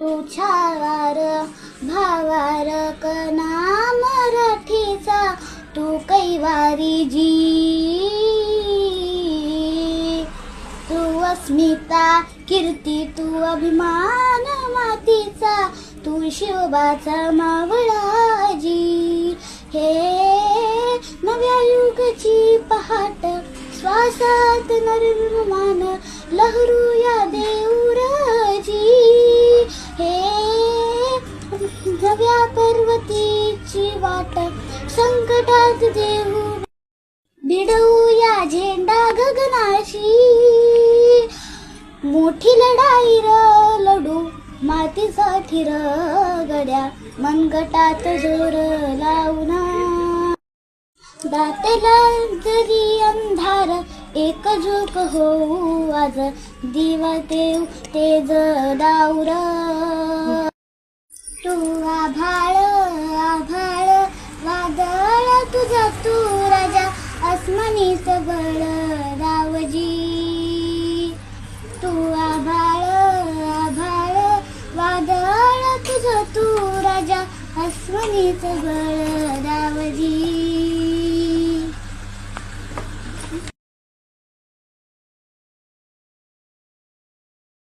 तू छावार भावार कना मराठीचा तू कैवारी जी. तू अस्मिता कीर्ती तू अभिमान मातीचा तू शिवबाचा मावळाजी हे नव्या युगाची पहाट श्वासात नरमान लहरू मुक्तीची वाट संकटात देऊ भिडवूया झेंडा गगनाशी. मोठी लढाई र लढू मातीसाठी र गड्या मनगटात जोर लावना. दातेला जरी अंधार एकजूक होऊ आज दिवा देव तेज डावर Need to learn.